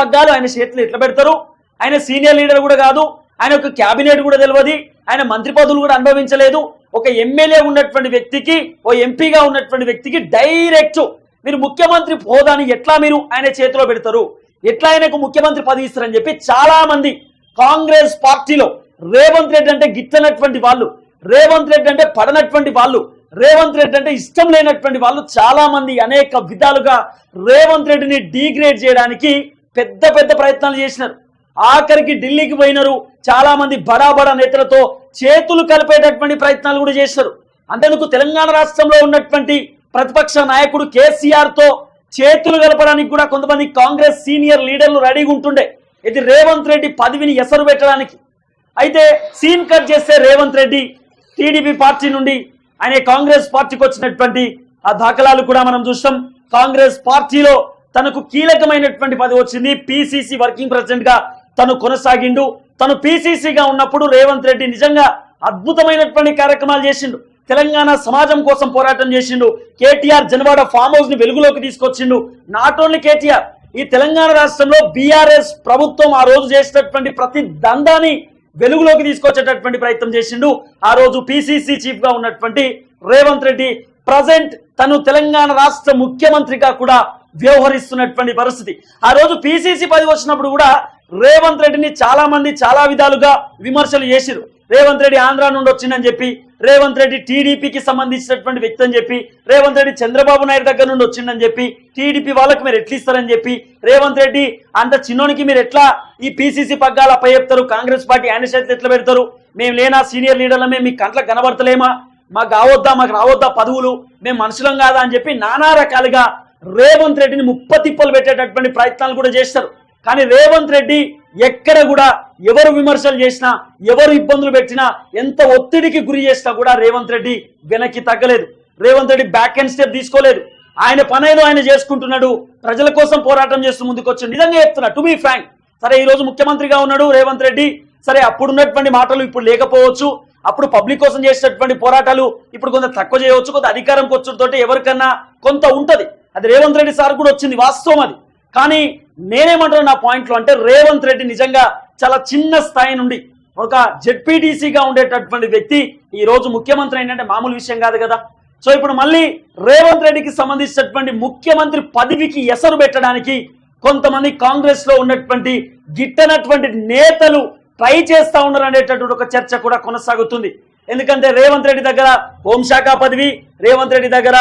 పగ్గాలు ఆయన చేతులు ఎట్లా పెడతారు? ఆయన సీనియర్ లీడర్ కూడా కాదు ఆయన ఒక క్యాబినెట్ కూడా తెలియదు ఆయన మంత్రి పదవులు కూడా అనుభవించలేదు. ఒక ఎమ్మెల్యే ఉన్నటువంటి వ్యక్తికి ఓ ఎంపీగా ఉన్నటువంటి వ్యక్తికి డైరెక్ట్ మీరు ముఖ్యమంత్రి హోదాని ఎట్లా మీరు ఆయన చేతిలో పెడతారు? ఎట్లా ఆయనకు ముఖ్యమంత్రి పదవి ఇస్తారని చెప్పి చాలా మంది కాంగ్రెస్ పార్టీలో రేవంత్ రెడ్డి అంటే గిట్టనటువంటి వాళ్ళు రేవంత్ రెడ్డి అంటే పడనటువంటి వాళ్ళు రేవంత్ రెడ్డి అంటే ఇష్టం లేనటువంటి వాళ్ళు చాలా మంది అనేక విధాలుగా రేవంత్ రెడ్డిని డీగ్రేడ్ చేయడానికి పెద్ద పెద్ద ప్రయత్నాలు చేసినారు. ఆఖరికి ఢిల్లీకి పోయినారు. చాలా మంది బడా బడా నేతలతో చేతులు కలిపేటటువంటి ప్రయత్నాలు కూడా చేశారు అంతేందుకు తెలంగాణ రాష్ట్రంలో ఉన్నటువంటి ప్రతిపక్ష నాయకుడు కేసీఆర్తో చేతులు కలపడానికి కూడా కొంతమంది కాంగ్రెస్ సీనియర్ లీడర్లు రెడీగా ఉంటుండే. ఇది రేవంత్ రెడ్డి పదవిని ఎసరు పెట్టడానికి. అయితే సీన్ కట్ చేస్తే రేవంత్ రెడ్డి టీడీపీ పార్టీ నుండి ఆయన కాంగ్రెస్ పార్టీకి వచ్చినటువంటి ఆ దాఖలాలు కూడా మనం చూస్తాం. కాంగ్రెస్ పార్టీలో తనకు కీలకమైనటువంటి పదవి వచ్చింది. పిసిసి వర్కింగ్ ప్రెసిడెంట్గా తను కొనసాగిండు. తను పిసిసిగా ఉన్నప్పుడు రేవంత్ రెడ్డి నిజంగా అద్భుతమైనటువంటి కార్యక్రమాలు చేసిండు. తెలంగాణ సమాజం కోసం పోరాటం చేసిండు. కేటీఆర్ జనవాడ ఫామ్ హౌస్ని వెలుగులోకి తీసుకొచ్చిండు. నాట్ ఓన్లీ కేటీఆర్ ఈ తెలంగాణ రాష్ట్రంలో బీఆర్ఎస్ ప్రభుత్వం ఆ రోజు చేసినటువంటి ప్రతి దందాన్ని వెలుగులోకి తీసుకొచ్చేటటువంటి ప్రయత్నం చేసిండు. ఆ రోజు పిసిసి చీఫ్గా ఉన్నటువంటి రేవంత్ రెడ్డి ప్రజెంట్ తను తెలంగాణ రాష్ట్ర ముఖ్యమంత్రిగా కూడా వ్యవహరిస్తున్నటువంటి పరిస్థితి. ఆ రోజు పిసిసి పది వచ్చినప్పుడు కూడా రేవంత్ రెడ్డిని చాలా మంది చాలా విధాలుగా విమర్శలు చేసిరు రేవంత్ రెడ్డి ఆంధ్ర నుండి వచ్చిందని చెప్పి రేవంత్ రెడ్డి టీడీపీకి సంబంధించినటువంటి వ్యక్తి అని చెప్పి రేవంత్ రెడ్డి చంద్రబాబు నాయుడు దగ్గర నుండి వచ్చిందని చెప్పి టీడీపీ వాళ్ళకి మీరు ఎట్లా ఇస్తారని చెప్పి రేవంత్ రెడ్డి అంత చిన్నోనికి మీరు ఎట్లా ఈ పీసీసీ పగ్గాలు అప్ప చెప్తారు కాంగ్రెస్ పార్టీ ఆయన చేతులు ఎట్లా పెడతారు? మేము లేనా సీనియర్ లీడర్లమే మీ కంట్లకు కనబడతలేమా? మాకు కావద్దా మాకు రావద్దా పదవులు? మేము మనుషులం కాదా అని చెప్పి నానా రకాలుగా రేవంత్ రెడ్డిని ముప్పతిప్పలు పెట్టేటటువంటి ప్రయత్నాలు కూడా చేస్తారు. కానీ రేవంత్ రెడ్డి ఎక్కడ కూడా ఎవరు విమర్శలు చేసినా ఎవరు ఇబ్బందులు పెట్టినా ఎంత ఒత్తిడికి గురి చేసినా కూడా రేవంత్ రెడ్డి వెనక్కి తగ్గలేదు. Revanth Reddy back and step తీసుకోలేదు. ఆయన పనేదో ఆయన చేసుకుంటున్నాడు. ప్రజల కోసం పోరాటం చేస్తూ ముందుకు వచ్చి నిజంగా చెప్తున్నా టు బీ ఫ్రాంక్ సరే ఈరోజు ముఖ్యమంత్రిగా ఉన్నాడు రేవంత్ రెడ్డి. సరే అప్పుడు ఉన్నటువంటి మాటలు ఇప్పుడు లేకపోవచ్చు. అప్పుడు పబ్లిక్ కోసం చేసేటటువంటి పోరాటాలు ఇప్పుడు కొంత తక్కువ చేయవచ్చు కొంత అధికారం వచ్చుతోటి ఎవరికన్నా కొంత ఉంటుంది. అది రేవంత్ రెడ్డి సార్ కూడా వచ్చింది వాస్తవం అది. కానీ నేనేమంటున్నా నా పాయింట్లో అంటే రేవంత్ రెడ్డి నిజంగా చాలా చిన్న స్థాయి నుండి ఒక జెడ్పీటీసీగా ఉండేటటువంటి వ్యక్తి ఈ రోజు ముఖ్యమంత్రి ఏంటంటే మామూలు విషయం కాదు కదా. సో ఇప్పుడు మళ్ళీ రేవంత్ రెడ్డికి సంబంధించినటువంటి ముఖ్యమంత్రి పదవికి ఎసరు పెట్టడానికి కొంతమంది కాంగ్రెస్లో ఉన్నటువంటి గిట్టనటువంటి నేతలు ట్రై చేస్తా ఉన్నారు అనేటటువంటి ఒక చర్చ కూడా కొనసాగుతుంది. ఎందుకంటే రేవంత్ రెడ్డి దగ్గర హోంశాఖ పదవి రేవంత్ రెడ్డి దగ్గర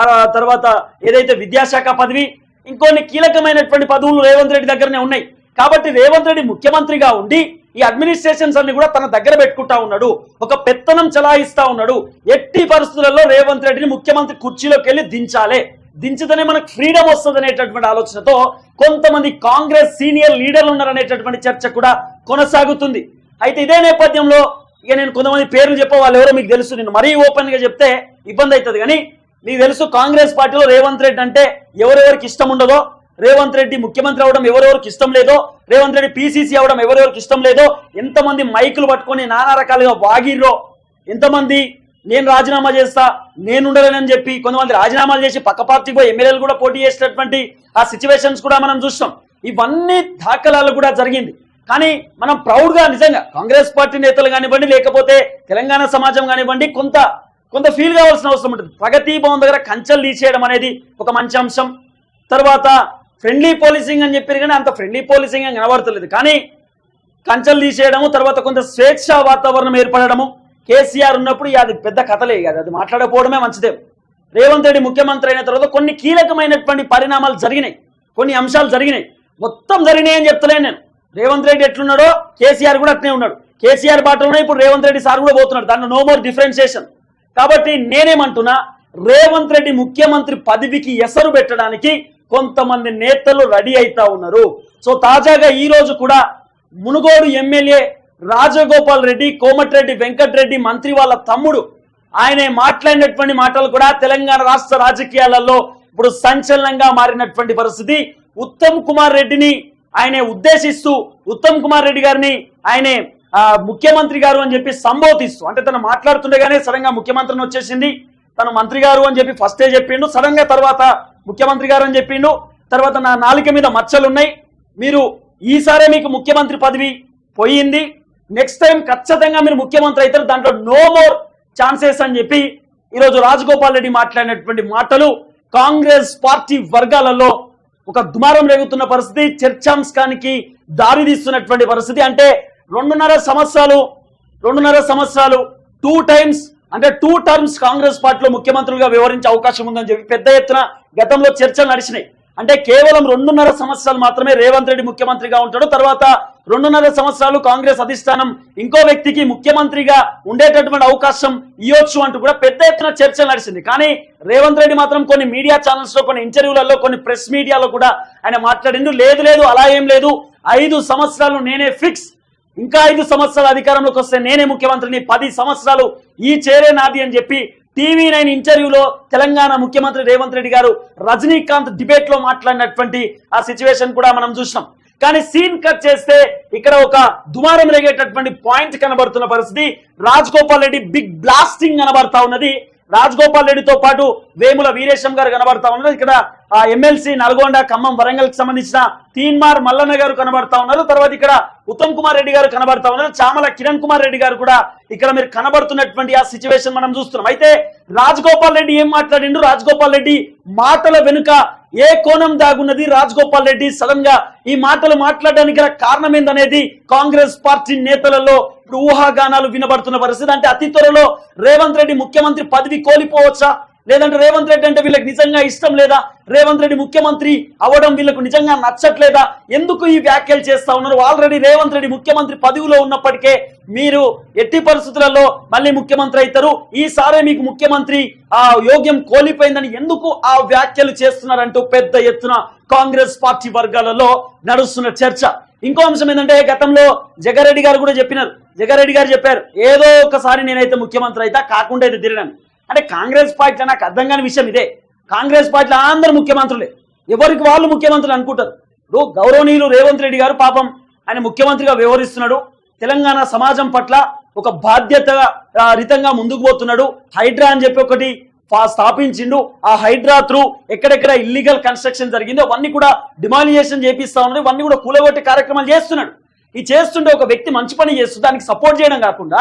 ఆ తర్వాత ఏదైతే విద్యాశాఖ పదవి ఇంకొన్ని కీలకమైనటువంటి పదవులు రేవంత్ రెడ్డి దగ్గరనే ఉన్నాయి. కాబట్టి రేవంత్ రెడ్డి ముఖ్యమంత్రిగా ఉండి ఈ అడ్మినిస్ట్రేషన్స్ అన్ని కూడా తన దగ్గర పెట్టుకుంటా ఉన్నాడు. ఒక పెత్తనం చలాయిస్తా ఉన్నాడు. ఎట్టి పరిస్థితులలో రేవంత్ రెడ్డిని ముఖ్యమంత్రి కుర్చీలోకి వెళ్ళి దించాలే. దించితేనే మనకు ఫ్రీడమ్ వస్తుంది అనేటటువంటి ఆలోచనతో కొంతమంది కాంగ్రెస్ సీనియర్ లీడర్లు ఉన్నారనేటటువంటి చర్చ కూడా కొనసాగుతుంది. అయితే ఇదే నేపథ్యంలో ఇక నేను కొంతమంది పేర్లు చెప్పే వాళ్ళు ఎవరో మీకు తెలుసు. నేను మరీ ఓపెన్గా చెప్తే ఇబ్బంది అవుతుంది. కానీ మీకు తెలుసు కాంగ్రెస్ పార్టీలో రేవంత్ రెడ్డి అంటే ఎవరెవరికి ఇష్టం ఉండదో రేవంత్ రెడ్డి ముఖ్యమంత్రి అవడం ఎవరెవరికి ఇష్టం లేదో రేవంత్ రెడ్డి పీసీసీ అవడం ఎవరెవరికి ఇష్టం లేదో ఎంతమంది మైకులు పట్టుకొని నానా రకాలుగా వాగిర్రో ఎంతమంది నేను రాజీనామా చేస్తా నేను ఉండలేనని చెప్పి కొంతమంది రాజీనామాలు చేసి పక్క పార్టీకి పోయి ఎమ్మెల్యేలు కూడా పోటీ చేసినటువంటి ఆ సిచ్యువేషన్స్ కూడా మనం చూస్తాం. ఇవన్నీ దాఖలాలు కూడా జరిగింది. కానీ మనం ప్రౌడ్గా నిజంగా కాంగ్రెస్ పార్టీ నేతలు కానివ్వండి లేకపోతే తెలంగాణ సమాజం కానివ్వండి కొంత కొంత ఫీల్ కావాల్సిన అవసరం ఉంటుంది. ప్రగతి భవన్ దగ్గర కంచెలు తీసేయడం అనేది ఒక మంచి అంశం. తర్వాత ఫ్రెండ్లీ పోలీసింగ్ అని చెప్పారు కానీ అంత ఫ్రెండ్లీ పోలీసింగ్ అని కనబడతలేదు. కానీ కంచెలు తీసేయడము తర్వాత కొంత స్వేచ్ఛ వాతావరణం ఏర్పడము కేసీఆర్ ఉన్నప్పుడు అది పెద్ద కథలే కాదు అది. మాట్లాడకపోవడమే మంచిదే. రేవంత్ రెడ్డి ముఖ్యమంత్రి అయిన తర్వాత కొన్ని కీలకమైనటువంటి పరిణామాలు జరిగినాయి. కొన్ని అంశాలు జరిగినాయి. మొత్తం జరిగినాయి అని చెప్తలేను నేను. రేవంత్ రెడ్డి ఎట్లున్నాడో కేసీఆర్ కూడా అట్నే ఉన్నాడు. కేసీఆర్ బాటలోనే ఇప్పుడు రేవంత్ రెడ్డి సార్ కూడా పోతున్నాడు. దాంట్లో నో మోర్ డిఫరెన్షియేషన్ కాబట్టి నేనేమంటున్నా రేవంత్ రెడ్డి ముఖ్యమంత్రి పదవికి ఎసరు పెట్టడానికి కొంతమంది నేతలు రెడీ అవుతా ఉన్నారు. సో తాజాగా ఈ రోజు కూడా మునుగోడు ఎమ్మెల్యే రాజగోపాల్ రెడ్డి కోమటిరెడ్డి వెంకటరెడ్డి మంత్రి వాళ్ళ తమ్ముడు ఆయన మాట్లాడినటువంటి మాటలు కూడా తెలంగాణ రాష్ట్ర రాజకీయాలలో ఇప్పుడు సంచలనంగా మారినటువంటి పరిస్థితి. ఉత్తమ్ కుమార్ రెడ్డిని ఆయనే ఉద్దేశిస్తూ ఉత్తమ్ కుమార్ రెడ్డి గారిని ఆయనే ముఖ్యమంత్రి గారు అని చెప్పి సంబోధిస్తూ అంటే తను మాట్లాడుతుండగానే సడన్గా ముఖ్యమంత్రిని వచ్చేసింది. తను మంత్రి గారు అని చెప్పి ఫస్టే చెప్పిండు. సడన్గా తర్వాత ముఖ్యమంత్రి గారు అని చెప్పిండు. తర్వాత నా నాలిక మీద మచ్చలు ఉన్నాయి మీరు ఈసారే మీకు ముఖ్యమంత్రి పదవి పోయింది. నెక్స్ట్ టైం ఖచ్చితంగా మీరు ముఖ్యమంత్రి అవుతారు. దాంట్లో నో మోర్ ఛాన్సెస్ అని చెప్పి ఈరోజు రాజగోపాల్ రెడ్డి మాట్లాడినటువంటి మాటలు కాంగ్రెస్ పార్టీ వర్గాలలో ఒక దుమారం రేగుతున్న పరిస్థితి చర్చాంశానికి దారి తీస్తున్నటువంటి పరిస్థితి. అంటే రెండున్నర సంవత్సరాలు రెండున్నర సంవత్సరాలు టూ టైమ్స్ అంటే టూ టర్మ్స్ కాంగ్రెస్ పార్టీలో ముఖ్యమంత్రులుగా వివరించే అవకాశం ఉందని చెప్పి పెద్ద ఎత్తున గతంలో చర్చలు నడిచినాయి. అంటే కేవలం రెండున్నర సంవత్సరాలు మాత్రమే రేవంత్ రెడ్డి ముఖ్యమంత్రిగా ఉంటాడు. తర్వాత రెండున్నర సంవత్సరాలు కాంగ్రెస్ అధిష్టానం ఇంకో వ్యక్తికి ముఖ్యమంత్రిగా ఉండేటటువంటి అవకాశం ఇవ్వచ్చు అంటూ కూడా పెద్ద ఎత్తున చర్చలు నడిచింది. కానీ రేవంత్ రెడ్డి మాత్రం కొన్ని మీడియా ఛానల్స్లో కొన్ని ఇంటర్వ్యూలలో కొన్ని ప్రెస్ మీడియాలో కూడా ఆయన మాట్లాడిండు. లేదు లేదు అలా ఏం లేదు. ఐదు సంవత్సరాలు నేనే ఫిక్స్ ఇంకా ఐదు సంవత్సరాల అధికారంలోకి వస్తే నేనే ముఖ్యమంత్రిని పది సంవత్సరాలు ఈ చేరే నాది అని చెప్పి టీవీ నైన్ ఇంటర్వ్యూలో తెలంగాణ ముఖ్యమంత్రి రేవంత్ రెడ్డి గారు రజనీకాంత్ డిబేట్లో మాట్లాడినటువంటి ఆ సిచ్యువేషన్ కూడా మనం చూసినాం. కానీ సీన్ కట్ చేస్తే ఇక్కడ ఒక దుమారం రేగేటటువంటి పాయింట్ కనబడుతున్న పరిస్థితి. రాజ్ గోపాల్ రెడ్డి బిగ్ బ్లాస్టింగ్ కనబడతా ఉన్నది. రాజ్ గోపాల్ రెడ్డితో పాటు వేముల వీరేశం గారు కనబడతా ఉన్నారు. ఇక్కడ ఆ ఎమ్మెల్సీ నల్గొండ ఖమ్మం వరంగల్కి సంబంధించిన తీన్మార్ మల్లన్న గారు కనబడతా ఉన్నారు. తర్వాత ఇక్కడ ఉత్తమ్ కుమార్ రెడ్డి గారు కనబడతా ఉన్నారు. చామల కిరణ్ కుమార్ రెడ్డి గారు కూడా ఇక్కడ మీరు కనబడుతున్నటువంటి ఆ సిచ్యువేషన్ మనం చూస్తున్నాం. అయితే రాజగోపాల్ రెడ్డి ఏం మాట్లాడిండు? రాజగోపాల్ రెడ్డి మాటల వెనుక ఏ కోణం దాగున్నది? రాజగోపాల్ రెడ్డి సడన్గా ఈ మాటలు మాట్లాడడానికి గల కారణం ఏందనేది కాంగ్రెస్ పార్టీ నేతలలో ఇప్పుడు ఊహాగానాలు వినబడుతున్న పరిస్థితి. అంటే అతి త్వరలో రేవంత్ రెడ్డి ముఖ్యమంత్రి పదవి కోల్పోవచ్చా? లేదంటే రేవంత్ రెడ్డి అంటే వీళ్ళకి నిజంగా ఇష్టం లేదా? రేవంత్ రెడ్డి ముఖ్యమంత్రి అవ్వడం వీళ్ళకు నిజంగా నచ్చట్లేదా? ఎందుకు ఈ వ్యాఖ్యలు చేస్తా ఉన్నారు? ఆల్రెడీ రేవంత్ రెడ్డి ముఖ్యమంత్రి పదవిలో ఉన్నప్పటికే మీరు ఎట్టి పరిస్థితులలో మళ్ళీ ముఖ్యమంత్రి అవుతారు. ఈసారే మీకు ముఖ్యమంత్రి ఆ యోగ్యం కోల్పోయిందని ఎందుకు ఆ వ్యాఖ్యలు చేస్తున్నారంటూ పెద్ద ఎత్తున కాంగ్రెస్ పార్టీ వర్గాలలో నడుస్తున్న చర్చ. ఇంకో అంశం ఏంటంటే గతంలో జగారెడ్డి గారు కూడా చెప్పినారు. జగారెడ్డి గారు చెప్పారు ఏదో ఒకసారి నేనైతే ముఖ్యమంత్రి అయితే కాకుండా అయితే తిరిగాను. అంటే కాంగ్రెస్ పార్టీ నాకు అర్థం కాని విషయం ఇదే. కాంగ్రెస్ పార్టీలో అందరు ముఖ్యమంత్రులే. ఎవరికి వాళ్ళు ముఖ్యమంత్రులు అనుకుంటారు? ఇప్పుడు గౌరవనీయులు రేవంత్ రెడ్డి గారు పాపం ఆయన ముఖ్యమంత్రిగా వ్యవహరిస్తున్నాడు. తెలంగాణ సమాజం పట్ల ఒక బాధ్యత రితంగా ముందుకు పోతున్నాడు. హైడ్రా అని చెప్పి ఒకటి స్థాపించిండు. ఆ హైడ్రా త్రూ ఎక్కడెక్కడ ఇల్లీగల్ కన్స్ట్రక్షన్ జరిగిందో అవన్నీ కూడా డిమాలిజేషన్ చేపిస్తా ఉన్నది ఇవన్నీ కూడా కూలగొట్టే కార్యక్రమాలు చేస్తున్నాడు. ఈ చేస్తుంటే ఒక వ్యక్తి మంచి పని చేస్తుంది దానికి సపోర్ట్ చేయడం కాకుండా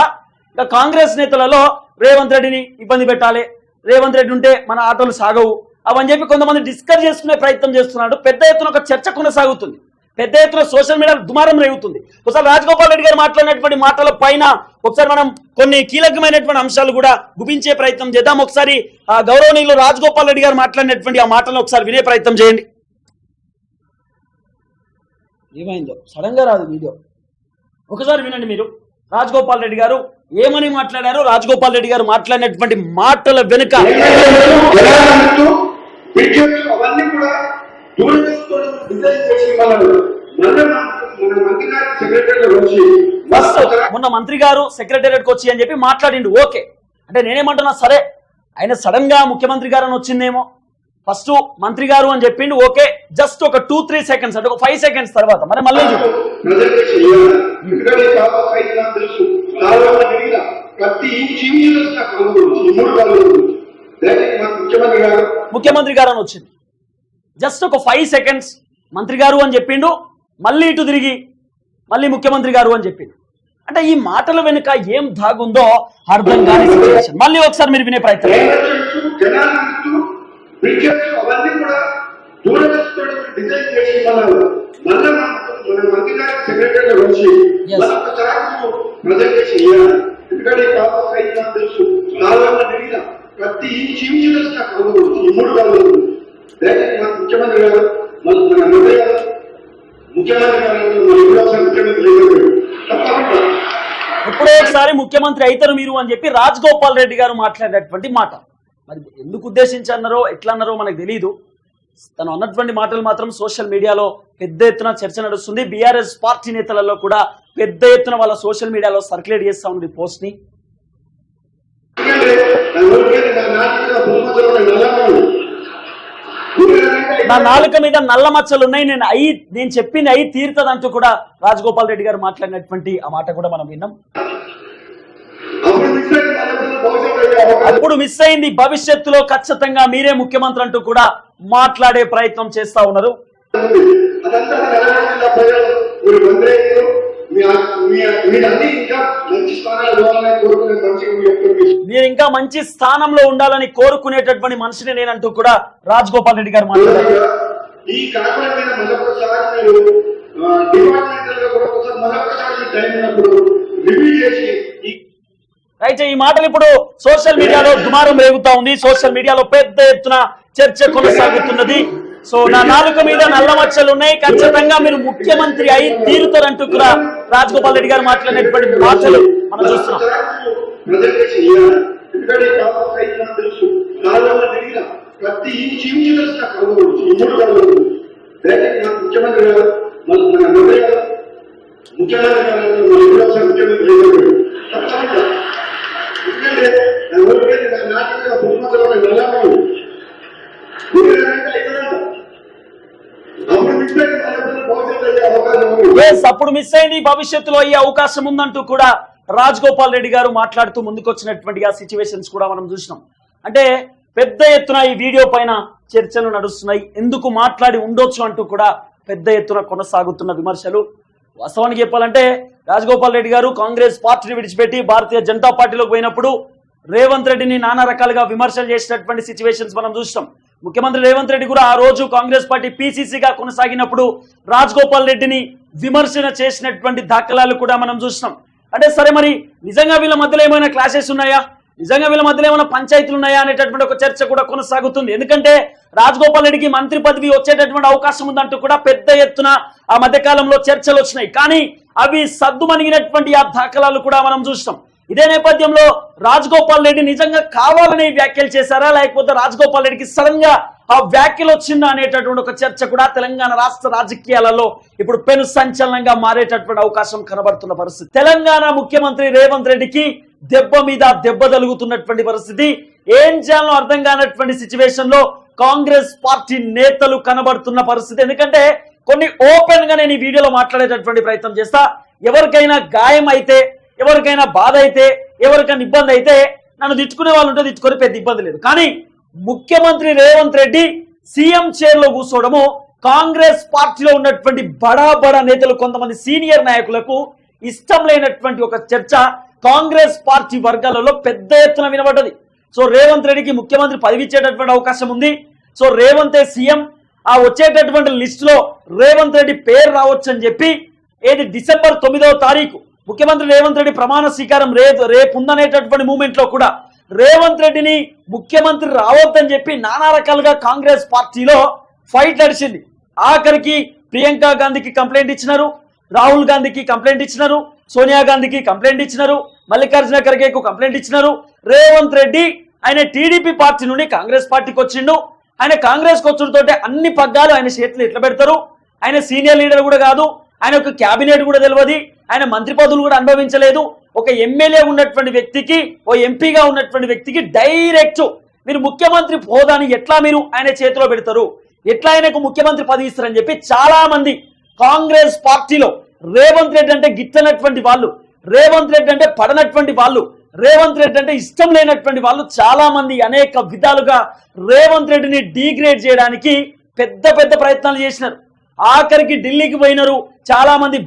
ఇంకా కాంగ్రెస్ నేతలలో రేవంత్ రెడ్డిని ఇబ్బంది పెట్టాలి. రేవంత్ రెడ్డి ఉంటే మన ఆటోలు సాగవు. అవని చెప్పి కొంతమంది డిస్కస్ చేసుకునే ప్రయత్నం చేస్తున్నాడు. పెద్ద ఎత్తున ఒక చర్చ కొనసాగుతుంది. పెద్ద ఎత్తున సోషల్ మీడియా దుమారం రేగుతుంది. ఒకసారి రాజగోపాల్ రెడ్డి గారు మాట్లాడినటువంటి మాటల పైన ఒకసారి మనం కొన్ని కీలకమైనటువంటి అంశాలు కూడా గుపించే ప్రయత్నం చేద్దాం. ఒకసారి ఆ గౌరవనీయులు రాజగోపాల్ రెడ్డి గారు మాట్లాడినటువంటి ఆ మాటలను ఒకసారి వినే ప్రయత్నం చేయండి. ఏమైందో? సడన్గా రాదు వీడియో. ఒకసారి వినండి మీరు. రాజగోపాల్ రెడ్డి గారు ఏమని మాట్లాడారు రాజగోపాల్ రెడ్డి గారు మాట్లాడినటువంటి మాటల వెనుక మొన్న మంత్రి గారు సెక్రటేరియట్కి వచ్చి అని చెప్పి మాట్లాడిండు. ఓకే. అంటే నేనేమంటున్నా సరే. ఆయన సడన్గా ముఖ్యమంత్రి గారు అని వచ్చిందేమో. ఫస్ట్ మంత్రి గారు అని చెప్పిండు ఓకే జస్ట్ ఒక టూ త్రీ సెకండ్స్ అంటే ఒక ఫైవ్ సెకండ్స్ తర్వాత. మరి మళ్ళీ చూడు. ముఖ్యమంత్రి గారు అని వచ్చింది. జస్ట్ ఒక ఫైవ్ సెకండ్స్ మంత్రి గారు అని చెప్పిండు మళ్ళీ ఇటు తిరిగి మళ్ళీ ముఖ్యమంత్రి గారు అని చెప్పిండు. అంటే ఈ మాటల వెనుక ఏం దాగుందో అర్థం కాని మళ్ళీ ఒకసారి మీరు వినే ప్రయత్నం. విద్యుత్ అవన్నీ కూడా డిజైన్ చేసి మన మన మంత్రి గారి వచ్చి. మన ప్రజెంటేషన్ చేయాలి ఎందుకంటే అయితే తెలుసు. మీద ప్రతి ఇంచు ఇంచు ఈ మూడు దయచేసి మన ముఖ్యమంత్రి గారు మన మన మంత్రి గారు ముఖ్యమంత్రి గారు మన ఇప్పుడు ముఖ్యమంత్రి ఒకసారి ముఖ్యమంత్రి అవుతారు మీరు అని చెప్పి రాజ్ గోపాల్ రెడ్డి గారు మాట్లాడేటువంటి మాట. మరి ఎందుకు ఉద్దేశించి అన్నారో ఎట్లా అన్నారో మనకు తెలియదు తను అన్నటువంటి మాటలు మాత్రం సోషల్ మీడియాలో పెద్ద ఎత్తున చర్చ నడుస్తుంది. బీఆర్ఎస్ పార్టీ నేతలలో కూడా పెద్ద ఎత్తున వాళ్ళ సోషల్ మీడియాలో సర్క్యులేట్ చేస్తా ఉంది పోస్ట్ని నా నా నాలుక మీద నల్ల మచ్చలు ఉన్నాయి. నేను అయి నేను చెప్పింది అయి తీరుతుందంటూ కూడా రాజగోపాల్ రెడ్డి గారు మాట్లాడినటువంటి ఆ మాట కూడా మనం విన్నాం. అప్పుడు మిస్ అయింది భవిష్యత్తులో ఖచ్చితంగా మీరే ముఖ్యమంత్రి అంటూ కూడా మాట్లాడే ప్రయత్నం చేస్తా ఉన్నారు. మీరు ఇంకా మంచి స్థానాలు ఉండాలని కోరుకునేటటువంటి మనిషిని నేనంటూ కూడా రాజగోపాల్ రెడ్డి గారు మాట్లాడారు. విధంగా ఈ కాకుండా మీద మరొకసారి మీరు డిపార్ట్మెంటల్గా కూడా ఒకసారి మరొకసారి మీకు టైం ఉన్నప్పుడు రివ్యూ చేసి ఈ అయితే ఈ మాటలు ఇప్పుడు సోషల్ మీడియాలో దుమారం రేగుతా ఉంది. సోషల్ మీడియాలో పెద్ద ఎత్తున చర్చ కొనసాగుతున్నది. సో నా నాలుక మీద నల్ల మచ్చలు ఉన్నాయి. ఖచ్చితంగా మీరు ముఖ్యమంత్రి అయి తీరుతారంటూ కూడా రాజగోపాల్ రెడ్డి గారు మాట్లాడినటువంటి మాటలు మనం చూస్తున్నాం. ప్రతి ఇంచు ఇంచు కళ్ళు మూడు కళ్ళు ముఖ్యమంత్రి ముఖ్యమంత్రి ముఖ్యమంత్రి ఎందుకంటే నా నాటకంగా నా వెళ్ళాము అప్పుడు మిస్ అయింది భవిష్యత్తులో అయ్యే అవకాశం ఉందంటూ కూడా రాజగోపాల్ రెడ్డి గారు మాట్లాడుతూ ముందుకొచ్చినటువంటి ఆ సిచ్యువేషన్స్ కూడా మనం చూసినాం. అంటే పెద్ద ఎత్తున ఈ వీడియో పైన చర్చలు నడుస్తున్నాయి. ఎందుకు మాట్లాడి ఉండొచ్చు అంటూ కూడా పెద్ద ఎత్తున కొనసాగుతున్న విమర్శలు. వాస్తవానికి చెప్పాలంటే రాజగోపాల్ రెడ్డి గారు కాంగ్రెస్ పార్టీని విడిచిపెట్టి భారతీయ జనతా పార్టీలోకి పోయినప్పుడు రేవంత్ రెడ్డిని నానా రకాలుగా విమర్శలు చేసినటువంటి సిచ్యువేషన్స్ మనం చూస్తాం ముఖ్యమంత్రి రేవంత్ రెడ్డి కూడా ఆ రోజు కాంగ్రెస్ పార్టీ పీసీసీగా కొనసాగినప్పుడు రాజగోపాల్ రెడ్డిని విమర్శన చేసినటువంటి దాఖలాలు కూడా మనం చూసినాం. అంటే సరే మరి నిజంగా వీళ్ళ మధ్యలో ఏమైనా క్లాసెస్ ఉన్నాయా? నిజంగా వీళ్ళ మధ్యలో ఏమైనా పంచాయతీలు ఉన్నాయా అనేటటువంటి ఒక చర్చ కూడా కొనసాగుతుంది. ఎందుకంటే రాజగోపాల్ రెడ్డికి మంత్రి పదవి వచ్చేటటువంటి అవకాశం ఉందంటూ కూడా పెద్ద ఎత్తున ఆ మధ్యకాలంలో చర్చలు వచ్చినాయి. కానీ అవి సద్దుమణిగినటువంటి ఆ దాఖలాలు కూడా మనం చూస్తాం ఇదే నేపథ్యంలో రాజగోపాల్ రెడ్డి నిజంగా కావాలని వ్యాఖ్యలు చేశారా? లేకపోతే రాజగోపాల్ రెడ్డికి సడన్గా ఆ వ్యాఖ్యలు వచ్చిందా అనేటటువంటి ఒక చర్చ కూడా తెలంగాణ రాష్ట్ర రాజకీయాలలో ఇప్పుడు పెను సంచలనంగా మారేటటువంటి అవకాశం కనబడుతున్న పరిస్థితి. తెలంగాణ ముఖ్యమంత్రి రేవంత్ రెడ్డికి దెబ్బ మీద దెబ్బ తలుగుతున్నటువంటి పరిస్థితి. ఏం చేయాలో అర్థం కానటువంటి సిచ్యువేషన్లో కాంగ్రెస్ పార్టీ నేతలు కనబడుతున్న పరిస్థితి. ఎందుకంటే కొన్ని ఓపెన్గా నేను ఈ వీడియోలో మాట్లాడేటటువంటి ప్రయత్నం చేస్తా. ఎవరికైనా గాయం అయితే ఎవరికైనా బాధ అయితే ఎవరికైనా ఇబ్బంది అయితే నన్ను తిట్టుకునే వాళ్ళు ఉంటే తిట్టుకొని పెద్ద ఇబ్బంది లేదు. కానీ ముఖ్యమంత్రి రేవంత్ రెడ్డి సీఎం చైర్లో కూర్చోవడము కాంగ్రెస్ పార్టీలో ఉన్నటువంటి బడా బడా నేతలు కొంతమంది సీనియర్ నాయకులకు ఇష్టం లేనటువంటి ఒక చర్చ కాంగ్రెస్ పార్టీ వర్గాలలో పెద్ద ఎత్తున వినబడ్డది. సో రేవంత్ రెడ్డికి ముఖ్యమంత్రి పదవి ఇచ్చేటటువంటి అవకాశం ఉంది. సో రేవంత్ సీఎం ఆ వచ్చేటటువంటి లిస్టులో రేవంత్ రెడ్డి పేరు రావచ్చు అని చెప్పి ఏది డిసెంబర్ తొమ్మిదవ తారీఖు ముఖ్యమంత్రి రేవంత్ రెడ్డి ప్రమాణ స్వీకారం రేపు రేపు ఉందనేటటువంటి మూమెంట్లో కూడా రేవంత్ రెడ్డిని ముఖ్యమంత్రి రావద్దని చెప్పి నానా రకాలుగా కాంగ్రెస్ పార్టీలో ఫైట్ నడిచింది. ఆఖరికి ప్రియాంక గాంధీకి కంప్లైంట్ ఇచ్చినారు రాహుల్ గాంధీకి కంప్లైంట్ ఇచ్చినారు సోనియా గాంధీకి కంప్లైంట్ ఇచ్చినారు మల్లికార్జున ఖర్గేకు కంప్లైంట్ ఇచ్చినారు. రేవంత్ రెడ్డి ఆయన టీడీపీ పార్టీ నుండి కాంగ్రెస్ పార్టీకి వచ్చిండు. ఆయన కాంగ్రెస్ వచ్చుడుతోటే అన్ని పగ్గాలు ఆయన చేతులు ఎట్లా పెడతారు? ఆయన సీనియర్ లీడర్ కూడా కాదు ఆయన ఒక క్యాబినెట్ కూడా తెలియదు ఆయన మంత్రి పదవులు కూడా అనుభవించలేదు. ఒక ఎమ్మెల్యే ఉన్నటువంటి వ్యక్తికి ఓ ఎంపీగా ఉన్నటువంటి వ్యక్తికి డైరెక్ట్ మీరు ముఖ్యమంత్రి హోదాని ఎట్లా మీరు ఆయన చేతిలో పెడతారు? ఎట్లా ఆయనకు ముఖ్యమంత్రి పదవి ఇస్తారని చెప్పి చాలా మంది కాంగ్రెస్ పార్టీలో రేవంత్ రెడ్డి అంటే గిట్టనటువంటి వాళ్ళు రేవంత్ రెడ్డి అంటే పడనటువంటి వాళ్ళు రేవంత్ రెడ్డి అంటే ఇష్టం లేనటువంటి వాళ్ళు చాలా మంది అనేక విధాలుగా రేవంత్ రెడ్డిని డీగ్రేడ్ చేయడానికి పెద్ద పెద్ద ప్రయత్నాలు చేసినారు. ఆఖరికి ఢిల్లీకి పోయినారు. చాలా మంది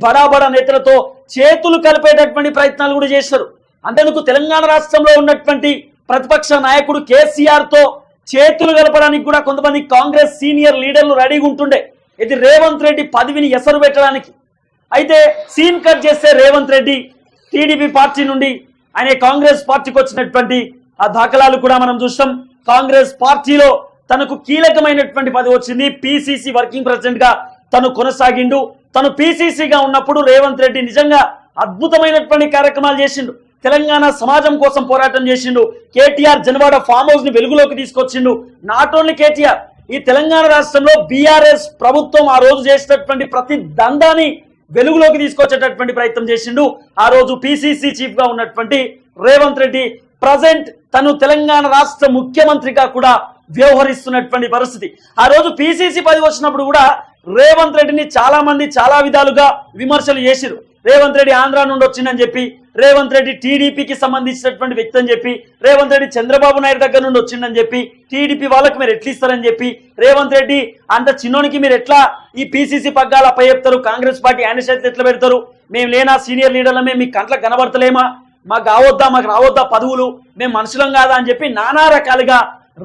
నేతలతో చేతులు కలిపేటటువంటి ప్రయత్నాలు కూడా చేశారు. అంతేందుకు తెలంగాణ రాష్ట్రంలో ఉన్నటువంటి ప్రతిపక్ష నాయకుడు కేసీఆర్తో చేతులు కలపడానికి కూడా కొంతమంది కాంగ్రెస్ సీనియర్ లీడర్లు రెడీగా ఉంటుండే. ఇది రేవంత్ రెడ్డి పదవిని ఎసరు పెట్టడానికి. అయితే సీన్ కట్ చేస్తే రేవంత్ రెడ్డి టీడీపీ పార్టీ నుండి ఆయన కాంగ్రెస్ పార్టీకి వచ్చినటువంటి ఆ దాఖలాలు కూడా మనం చూస్తాం. కాంగ్రెస్ పార్టీలో తనకు కీలకమైనటువంటి పదవి వచ్చింది. పిసిసి వర్కింగ్ ప్రెసిడెంట్గా తను కొనసాగిండు. తను పిసిసిగా ఉన్నప్పుడు రేవంత్ రెడ్డి నిజంగా అద్భుతమైనటువంటి కార్యక్రమాలు చేసిండు. తెలంగాణ సమాజం కోసం పోరాటం చేసిండు. కేటీఆర్ జనవాడ ఫామ్ హౌస్ని వెలుగులోకి తీసుకొచ్చిండు. నాట్ ఓన్లీ కేటీఆర్ ఈ తెలంగాణ రాష్ట్రంలో బీఆర్ఎస్ ప్రభుత్వం ఆ రోజు చేసినటువంటి ప్రతి దందాన్ని వెలుగులోకి తీసుకొచ్చేటటువంటి ప్రయత్నం చేసిండు. ఆ రోజు పిసిసి చీఫ్గా ఉన్నటువంటి రేవంత్ రెడ్డి ప్రజెంట్ తను తెలంగాణ రాష్ట్ర ముఖ్యమంత్రిగా కూడా వ్యవహరిస్తున్నటువంటి పరిస్థితి. ఆ రోజు పిసిసి పది వచ్చినప్పుడు కూడా రేవంత్ రెడ్డిని చాలా మంది చాలా విధాలుగా విమర్శలు చేసిరు రేవంత్ రెడ్డి ఆంధ్ర నుండి వచ్చిందని చెప్పి రేవంత్ రెడ్డి టీడీపీకి సంబంధించినటువంటి వ్యక్తి అని చెప్పి రేవంత్ రెడ్డి చంద్రబాబు నాయుడు దగ్గర నుండి వచ్చిందని చెప్పి టీడీపీ వాళ్ళకి మీరు ఎట్లా ఇస్తారని చెప్పి రేవంత్ రెడ్డి అంత చిన్నోనికి మీరు ఎట్లా ఈ పీసీసీ పగ్గాలు అప్ప చెప్తారు కాంగ్రెస్ పార్టీ యానిషేట్లు ఎట్లా పెడతారు? మేము లేనా సీనియర్ లీడర్లమే మీ కంట్లకు కనబడతలేమా? మాకు కావద్దా మాకు రావద్దా పదవులు? మేము మనుషులం కాదా అని చెప్పి నానా రకాలుగా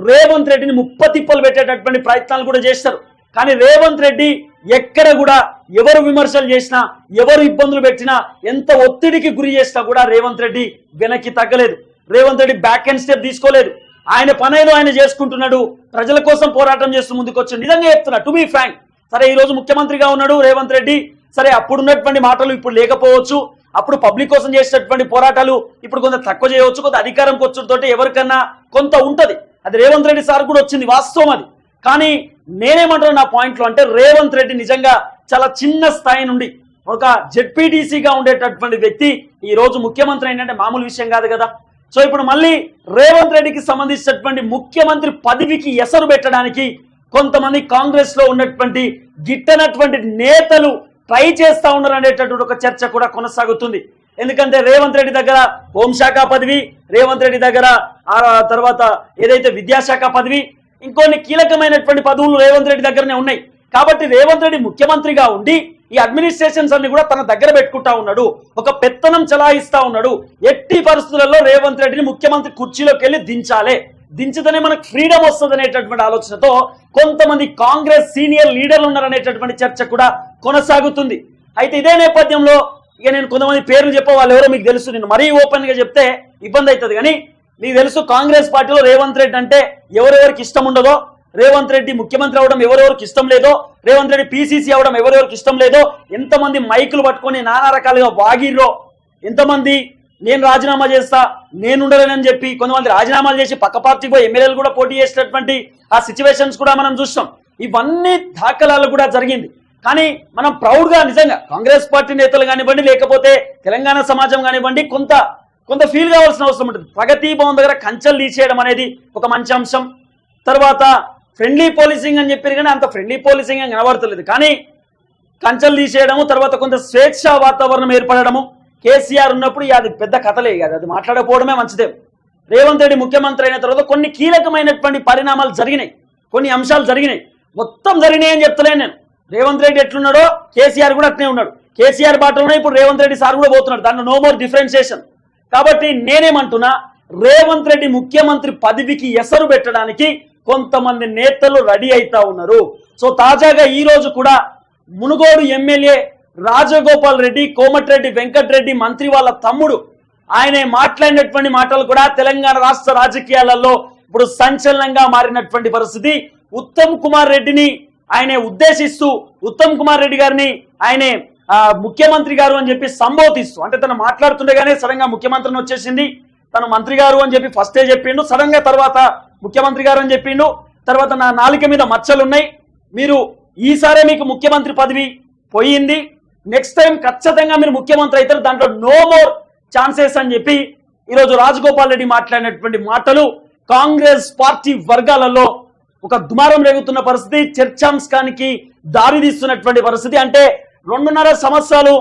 రేవంత్ రెడ్డిని ముప్పతిప్పలు పెట్టేటటువంటి ప్రయత్నాలు కూడా చేస్తారు. కానీ రేవంత్ రెడ్డి ఎక్కడ కూడా ఎవరు విమర్శలు చేసినా ఎవరు ఇబ్బందులు పెట్టినా ఎంత ఒత్తిడికి గురి చేసినా కూడా రేవంత్ రెడ్డి వెనక్కి తగ్గలేదు. Revanth Reddy back and step తీసుకోలేదు. ఆయన పనేదో ఆయన చేసుకుంటున్నాడు. ప్రజల కోసం పోరాటం చేస్తూ ముందుకు నిజంగా చెప్తున్నా టు బీ ఫ్రాంక్ సరే ఈ రోజు ముఖ్యమంత్రిగా ఉన్నాడు రేవంత్ రెడ్డి. సరే అప్పుడు ఉన్నటువంటి మాటలు ఇప్పుడు లేకపోవచ్చు. అప్పుడు పబ్లిక్ కోసం చేసినటువంటి పోరాటాలు ఇప్పుడు కొంత తక్కువ చేయవచ్చు. కొంత అధికారంకి వచ్చుతోటి ఎవరికన్నా కొంత ఉంటది. అది రేవంత్ రెడ్డి సార్ కూడా వచ్చింది వాస్తవం అది. కానీ నేనేమంటున్నా నా పాయింట్లో అంటే రేవంత్ రెడ్డి నిజంగా చాలా చిన్న స్థాయి నుండి ఒక జెడ్పీటీసీగా ఉండేటటువంటి వ్యక్తి. ఈ రోజు ముఖ్యమంత్రి ఏంటంటే మామూలు విషయం కాదు కదా. సో ఇప్పుడు మళ్ళీ రేవంత్ రెడ్డికి సంబంధించినటువంటి ముఖ్యమంత్రి పదవికి ఎసరు పెట్టడానికి కొంతమంది కాంగ్రెస్లో ఉన్నటువంటి గిట్టనటువంటి నేతలు ట్రై చేస్తా ఉన్నారు అనేటటువంటి ఒక చర్చ కూడా కొనసాగుతుంది. ఎందుకంటే రేవంత్ రెడ్డి దగ్గర హోంశాఖ పదవి రేవంత్ రెడ్డి దగ్గర ఆ తర్వాత ఏదైతే విద్యాశాఖ పదవి ఇంకొన్ని కీలకమైనటువంటి పదవులు రేవంత్ రెడ్డి దగ్గరనే ఉన్నాయి. కాబట్టి రేవంత్ రెడ్డి ముఖ్యమంత్రిగా ఉండి ఈ అడ్మినిస్ట్రేషన్స్ అన్ని కూడా తన దగ్గర పెట్టుకుంటా ఉన్నాడు. ఒక పెత్తనం చలాయిస్తా ఉన్నాడు. ఎట్టి పరిస్థితులలో రేవంత్ రెడ్డిని ముఖ్యమంత్రి కుర్చీలోకి వెళ్ళి దించాలే. దించితేనే మనకు ఫ్రీడమ్ వస్తుంది అనేటటువంటి ఆలోచనతో కొంతమంది కాంగ్రెస్ సీనియర్ లీడర్లు ఉన్నారనేటటువంటి చర్చ కూడా కొనసాగుతుంది. అయితే ఇదే నేపథ్యంలో ఇక నేను కొంతమంది పేర్లు చెప్పే వాళ్ళు ఎవరో మీకు తెలుసు. నేను మరీ ఓపెన్గా చెప్తే ఇబ్బంది అవుతుంది. కానీ మీకు తెలుసు కాంగ్రెస్ పార్టీలో రేవంత్ రెడ్డి అంటే ఎవరెవరికి ఇష్టం ఉండదో? రేవంత్ రెడ్డి ముఖ్యమంత్రి అవడం ఎవరెవరికి ఇష్టం లేదో? రేవంత్ రెడ్డి పీసీసీ అవడం ఎవరెవరికి ఇష్టం లేదో? ఎంతమంది మైకులు పట్టుకొని నానా రకాలుగా వాగిర్రో? ఎంతమంది నేను రాజీనామా చేస్తా నేను ఉండలేనని చెప్పి కొంతమంది రాజీనామాలు చేసి పక్క పార్టీకి పోయి ఎమ్మెల్యేలు కూడా పోటీ చేసినటువంటి ఆ సిచ్యువేషన్స్ కూడా మనం చూస్తాం ఇవన్నీ దాఖలాలు కూడా జరిగింది. కానీ మనం ప్రౌడ్గా నిజంగా కాంగ్రెస్ పార్టీ నేతలు కానివ్వండి లేకపోతే తెలంగాణ సమాజం కానివ్వండి కొంత కొంత ఫీల్ కావాల్సిన అవసరం ఉంటుంది. ప్రగతి భవన్ దగ్గర కంచెలు తీసేయడం అనేది ఒక మంచి అంశం. తర్వాత ఫ్రెండ్లీ పోలీసింగ్ అని చెప్పారు కానీ అంత ఫ్రెండ్లీ పోలీసింగ్ అని కనబడతలేదు. కానీ కంచెలు తీసేయడము తర్వాత కొంత స్వేచ్ఛ వాతావరణం ఏర్పడడము కేసీఆర్ ఉన్నప్పుడు అది పెద్ద కథలే కాదు అది. మాట్లాడకపోవడమే మంచిదే. రేవంత్ రెడ్డి ముఖ్యమంత్రి అయిన తర్వాత కొన్ని కీలకమైనటువంటి పరిణామాలు జరిగినాయి. కొన్ని అంశాలు జరిగినాయి. మొత్తం జరిగినాయి అని చెప్తలేను నేను. రేవంత్ రెడ్డి ఎట్లున్నాడో కేసీఆర్ కూడా అట్నే ఉన్నాడు. కేసీఆర్ బాటలోనే ఇప్పుడు రేవంత్ రెడ్డి సార్ కూడా పోతున్నాడు. దాంట్లో నో మోర్ డిఫరెన్షియేషన్ కాబట్టి నేనేమంటున్నా రేవంత్ రెడ్డి ముఖ్యమంత్రి పదవికి ఎసరు పెట్టడానికి కొంతమంది నేతలు రెడీ అవుతా ఉన్నారు. సో తాజాగా ఈ రోజు కూడా మునుగోడు ఎమ్మెల్యే రాజగోపాల్ రెడ్డి కోమటిరెడ్డి వెంకటరెడ్డి మంత్రి వాళ్ళ తమ్ముడు ఆయన మాట్లాడినటువంటి మాటలు కూడా తెలంగాణ రాష్ట్ర రాజకీయాలలో ఇప్పుడు సంచలనంగా మారినటువంటి పరిస్థితి. ఉత్తమ్ కుమార్ రెడ్డిని ఆయన ఉద్దేశిస్తూ ఉత్తమ్ కుమార్ రెడ్డి గారిని ఆయనే ముఖ్యమంత్రి గారు అని చెప్పి సంబోధిస్తూ అంటే తను మాట్లాడుతుండగానే సడన్గా ముఖ్యమంత్రిని వచ్చేసింది. తను మంత్రి గారు అని చెప్పి ఫస్టే చెప్పిండు సడన్గా తర్వాత ముఖ్యమంత్రి గారు అని చెప్పిండు. తర్వాత నా నాలిక మీద మచ్చలు ఉన్నాయి మీరు ఈసారే మీకు ముఖ్యమంత్రి పదవి పోయింది. నెక్స్ట్ టైం ఖచ్చితంగా మీరు ముఖ్యమంత్రి అవుతారు. దాంట్లో నో మోర్ ఛాన్సెస్ అని చెప్పి ఈరోజు రాజగోపాల్ రెడ్డి మాట్లాడినటువంటి మాటలు కాంగ్రెస్ పార్టీ వర్గాలలో ఒక దుమారం రేగుతున్న పరిస్థితి చర్చాంశానికి దారి తీస్తున్నటువంటి పరిస్థితి. అంటే రెండున్నర సంవత్సరాలు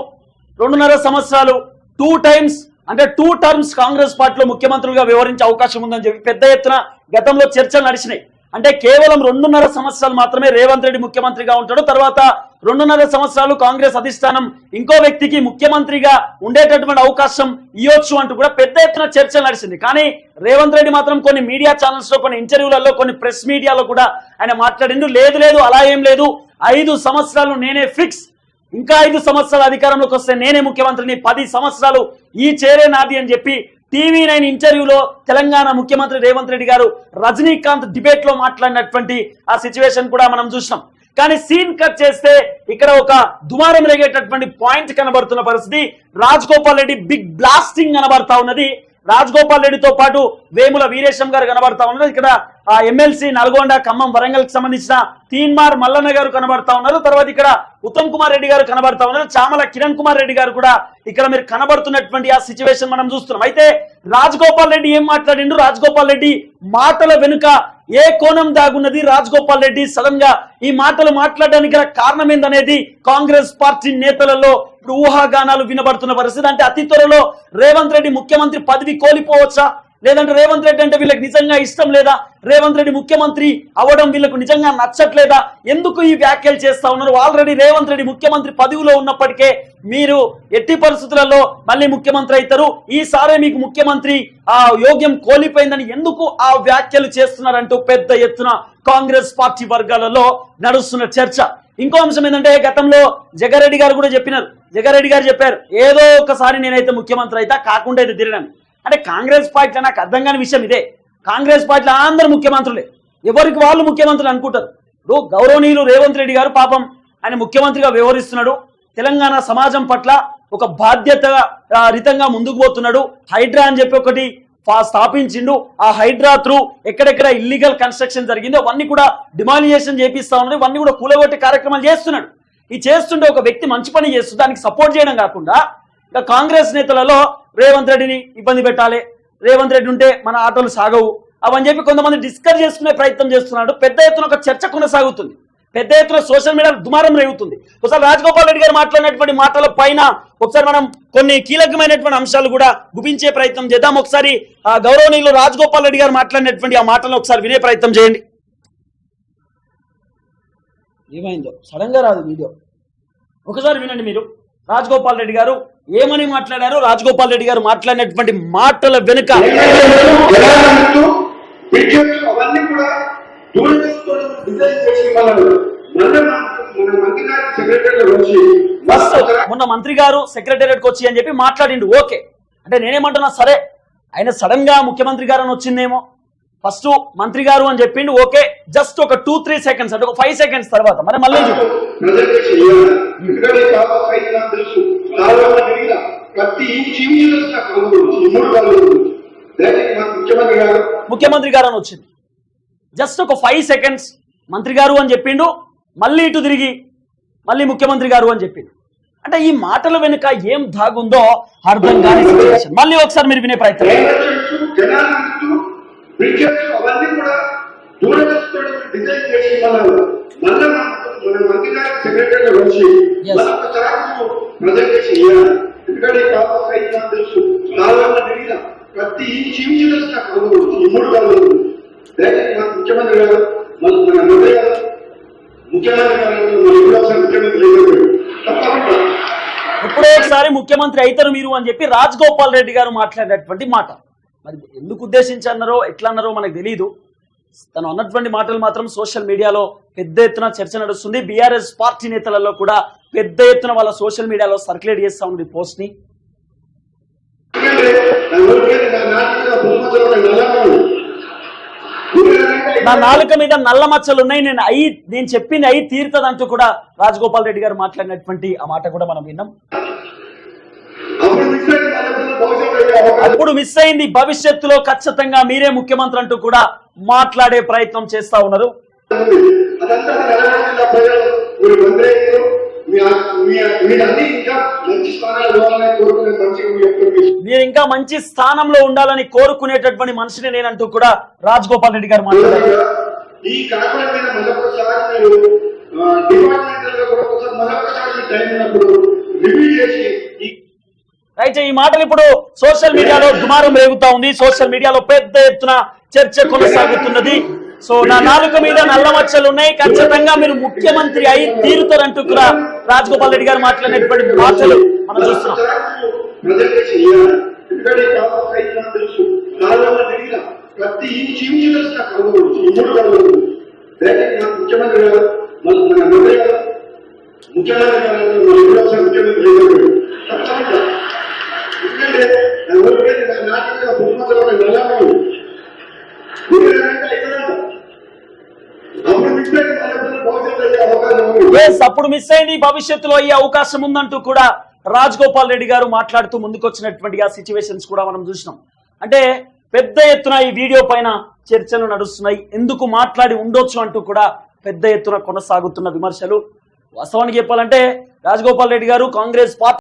రెండున్నర సంవత్సరాలు టూ టైమ్స్ అంటే టూ టర్మ్స్ కాంగ్రెస్ పార్టీలో ముఖ్యమంత్రులుగా వివరించే అవకాశం ఉందని చెప్పి పెద్ద ఎత్తున గతంలో చర్చలు నడిచినాయి. అంటే కేవలం రెండున్నర సంవత్సరాలు మాత్రమే రేవంత్ రెడ్డి ముఖ్యమంత్రిగా ఉంటాడు. తర్వాత రెండున్నర సంవత్సరాలు కాంగ్రెస్ అధిష్టానం ఇంకో వ్యక్తికి ముఖ్యమంత్రిగా ఉండేటటువంటి అవకాశం ఇవ్వచ్చు అంటూ కూడా పెద్ద ఎత్తున చర్చలు నడిచింది. కానీ రేవంత్ రెడ్డి మాత్రం కొన్ని మీడియా ఛానల్స్లో కొన్ని ఇంటర్వ్యూలలో కొన్ని ప్రెస్ మీడియాలో కూడా ఆయన మాట్లాడిండు. లేదు లేదు అలా ఏం లేదు. ఐదు సంవత్సరాలు నేనే ఫిక్స్ ఇంకా ఐదు సంవత్సరాల అధికారంలోకి వస్తే నేనే ముఖ్యమంత్రిని. పది సంవత్సరాలు ఈ చేరే నాది అని చెప్పి టీవీ నైన్ ఇంటర్వ్యూలో తెలంగాణ ముఖ్యమంత్రి రేవంత్ రెడ్డి గారు రజనీకాంత్ డిబేట్లో మాట్లాడినటువంటి ఆ సిచ్యువేషన్ కూడా మనం చూసినాం. కానీ సీన్ కట్ చేస్తే ఇక్కడ ఒక దుమారం రేగేటటువంటి పాయింట్ కనబడుతున్న పరిస్థితి. రాజ్ గోపాల్ రెడ్డి బిగ్ బ్లాస్టింగ్ కనబడతా ఉన్నది. రాజ్ గోపాల్ రెడ్డితో పాటు వేముల వీరేశం గారు కనబడతా ఉన్నారు. ఇక్కడ ఆ ఎమ్మెల్సీ నల్గొండ ఖమ్మం వరంగల్కి సంబంధించిన తీన్మార్ మల్లన్న గారు కనబడతా ఉన్నారు. తర్వాత ఇక్కడ ఉత్తమ్ కుమార్ రెడ్డి గారు కనబడతా ఉన్నారు. చామల కిరణ్ కుమార్ రెడ్డి గారు కూడా ఇక్కడ మీరు కనబడుతున్నటువంటి ఆ సిచ్యువేషన్ మనం చూస్తున్నాం. అయితే రాజగోపాల్ రెడ్డి ఏం మాట్లాడిండు? రాజగోపాల్ రెడ్డి మాటల వెనుక ఏ కోణం దాగున్నది? రాజగోపాల్ రెడ్డి సడన్గా ఈ మాటలు మాట్లాడడానికి గల కారణం ఏందనేది కాంగ్రెస్ పార్టీ నేతలలో ఇప్పుడు ఊహాగానాలు వినబడుతున్న పరిస్థితి. అంటే అతి త్వరలో రేవంత్ రెడ్డి ముఖ్యమంత్రి పదవి కోల్పోవచ్చా? లేదంటే రేవంత్ రెడ్డి అంటే వీళ్ళకి నిజంగా ఇష్టం లేదా? రేవంత్ రెడ్డి ముఖ్యమంత్రి అవ్వడం వీళ్ళకు నిజంగా నచ్చట్లేదా? ఎందుకు ఈ వ్యాఖ్యలు చేస్తా ఉన్నారు? ఆల్రెడీ రేవంత్ రెడ్డి ముఖ్యమంత్రి పదవిలో ఉన్నప్పటికే మీరు ఎట్టి పరిస్థితులలో మళ్ళీ ముఖ్యమంత్రి అవుతారు. ఈసారే మీకు ముఖ్యమంత్రి ఆ యోగ్యం కోల్పోయిందని ఎందుకు ఆ వ్యాఖ్యలు చేస్తున్నారంటూ పెద్ద ఎత్తున కాంగ్రెస్ పార్టీ వర్గాలలో నడుస్తున్న చర్చ. ఇంకో అంశం ఏంటంటే గతంలో జగారెడ్డి గారు కూడా చెప్పినారు. జగారెడ్డి గారు చెప్పారు ఏదో ఒకసారి నేనైతే ముఖ్యమంత్రి అయితే కాకుండా అయితే తిరిగాను. అంటే కాంగ్రెస్ పార్టీలో నాకు అర్థం కాని విషయం ఇదే. కాంగ్రెస్ పార్టీలో అందరు ముఖ్యమంత్రులే. ఎవరికి వాళ్ళు ముఖ్యమంత్రులు అనుకుంటారు? ఇప్పుడు గౌరవనీయులు రేవంత్ రెడ్డి గారు పాపం ఆయన ముఖ్యమంత్రిగా వ్యవహరిస్తున్నాడు. తెలంగాణ సమాజం పట్ల ఒక బాధ్యత రితంగా ముందుకు పోతున్నాడు. హైడ్రా అని చెప్పి ఒకటి స్థాపించిండు. ఆ హైడ్రా త్రూ ఎక్కడెక్కడ ఇల్లీగల్ కన్స్ట్రక్షన్ జరిగిందో అవన్నీ కూడా డిమాలిజేషన్ చేపిస్తా ఉన్నది ఇవన్నీ కూడా కూలగొట్టే కార్యక్రమాలు చేస్తున్నాడు. ఈ చేస్తుంటే ఒక వ్యక్తి మంచి పని చేస్తూ దానికి సపోర్ట్ చేయడం కాకుండా ఇంకా కాంగ్రెస్ నేతలలో రేవంత్ రెడ్డిని ఇబ్బంది పెట్టాలి. రేవంత్ రెడ్డి ఉంటే మన ఆటోలు సాగవు. అవని చెప్పి కొంతమంది డిస్కస్ చేసుకునే ప్రయత్నం చేస్తున్నాడు. పెద్ద ఎత్తున ఒక చర్చ కొనసాగుతుంది. పెద్ద ఎత్తున సోషల్ మీడియా దుమారం రేగుతుంది. ఒకసారి రాజగోపాల్ రెడ్డి గారు మాట్లాడినటువంటి మాటల పైన ఒకసారి మనం కొన్ని కీలకమైనటువంటి అంశాలు కూడా గుపించే ప్రయత్నం చేద్దాం. ఒకసారి ఆ గౌరవనీయులు రాజగోపాల్ రెడ్డి గారు మాట్లాడినటువంటి ఆ మాటలను ఒకసారి వినే ప్రయత్నం చేయండి. ఏమైందో? సడన్గా రాదు వీడియో. ఒకసారి వినండి మీరు. రాజగోపాల్ రెడ్డి గారు ఏమని మాట్లాడారు? రాజగోపాల్ రెడ్డి గారు మాట్లాడినటువంటి మాటల వెనుక మొన్న మంత్రి గారు సెక్రటేరియట్ వచ్చి అని చెప్పి మాట్లాడిండు. ఓకే. అంటే నేనేమంటున్నా సరే. ఆయన సడన్గా ముఖ్యమంత్రి గారు అని వచ్చిందేమో. ఫస్ట్ మంత్రి గారు అని చెప్పిండు ఓకే జస్ట్ ఒక టూ త్రీ సెకండ్స్ అంటే ఒక ఫైవ్ సెకండ్స్ తర్వాత. మరి మళ్ళీ ముఖ్యమంత్రి గారు. అని వచ్చింది. జస్ట్ ఒక ఫైవ్ సెకండ్స్ మంత్రి గారు అని చెప్పిండు మళ్ళీ ఇటు తిరిగి మళ్ళీ ముఖ్యమంత్రి గారు అని చెప్పిండు. అంటే ఈ మాటల వెనుక ఏం దాగుందో అర్థం కాని. మళ్ళీ ఒకసారి మీరు వినే ప్రయత్నం. విద్యుత్ అవన్నీ కూడా దూరదృష్టితో డిజైన్ చేసి మన మన మన మంత్రి గారి సెక్రటరీ వచ్చి Yes. మన ఒకసారి ప్రజెంట్ చేయాలి. ఎందుకంటే నాకు తెలుసు కాలువల మీద ప్రతి ఇంచు ఇంచు ఈ మూడు దయచేసి మన ముఖ్యమంత్రి గారు మన మన మంత్రి గారు ముఖ్యమంత్రి గారు మన ఇప్పుడు ఒకసారి ముఖ్యమంత్రి లేదు తప్పకుండా. ఎప్పుడో ఒకసారి ముఖ్యమంత్రి అవుతారు మీరు అని చెప్పి రాజగోపాల్ రెడ్డి గారు మాట్లాడినటువంటి మాట. మరి ఎందుకు ఉద్దేశించి అన్నారో ఎట్లా అన్నారో మనకు తెలియదు తను అన్నటువంటి మాటలు మాత్రం సోషల్ మీడియాలో పెద్ద ఎత్తున చర్చ నడుస్తుంది. బీఆర్ఎస్ పార్టీ నేతలలో కూడా పెద్ద ఎత్తున వాళ్ళ సోషల్ మీడియాలో సర్క్యులేట్ చేస్తా ఉంది పోస్ట్ని నా నా నాలుక మీద నల్ల మచ్చలు ఉన్నాయి. నేను అయి నేను చెప్పింది అయి తీరుతుందంటూ కూడా రాజగోపాల్ రెడ్డి గారు మాట్లాడినటువంటి ఆ మాట కూడా మనం విన్నాం. అప్పుడు మిస్ అయింది భవిష్యత్తులో ఖచ్చితంగా మీరే ముఖ్యమంత్రి అంటూ కూడా మాట్లాడే ప్రయత్నం చేస్తా ఉన్నారు. మీరు ఇంకా మంచి స్థానాలు ఉండాలని కోరుకునేటటువంటి మనిషిని నేనంటూ కూడా రాజగోపాల్ రెడ్డి గారు మాట్లాడారు. ఈ కార్పొరేట్ మీద మరొకసారి మీరు డిపార్ట్మెంటల్గా కూడా ఒకసారి మరొకసారి మీ టైం ఉన్నప్పుడు రివ్యూ చేసి ఈ అయితే ఈ మాటలు ఇప్పుడు సోషల్ మీడియాలో దుమారం రేగుతా ఉంది సోషల్ మీడియాలో పెద్ద ఎత్తున చర్చ కొనసాగుతున్నది సో నా నాలుక మీద నల్ల మచ్చలు ఉన్నాయి ఖచ్చితంగా మీరు ముఖ్యమంత్రి అయి తీరుతారంటూ కూడా రాజగోపాల్ రెడ్డి గారు మాట్లాడినటువంటి మాటలు మనం చూస్తున్నాం ముఖ్యమంత్రి గారు గారు ముఖ్యమంత్రి ఊరికే అప్పుడు మిస్ అప్పుడు మిస్ అయింది భవిష్యత్తులో అయ్యే అవకాశం ఉందంటూ కూడా రాజగోపాల్ రెడ్డి గారు మాట్లాడుతూ ముందుకొచ్చినటువంటి ఆ సిచ్యువేషన్స్ కూడా మనం చూసినాం. అంటే పెద్ద ఎత్తున ఈ వీడియో పైన చర్చలు నడుస్తున్నాయి. ఎందుకు మాట్లాడి ఉండొచ్చు అంటూ కూడా పెద్ద ఎత్తున కొనసాగుతున్న విమర్శలు. వాస్తవానికి చెప్పాలంటే రాజగోపాల్ రెడ్డి గారు కాంగ్రెస్ పార్టీ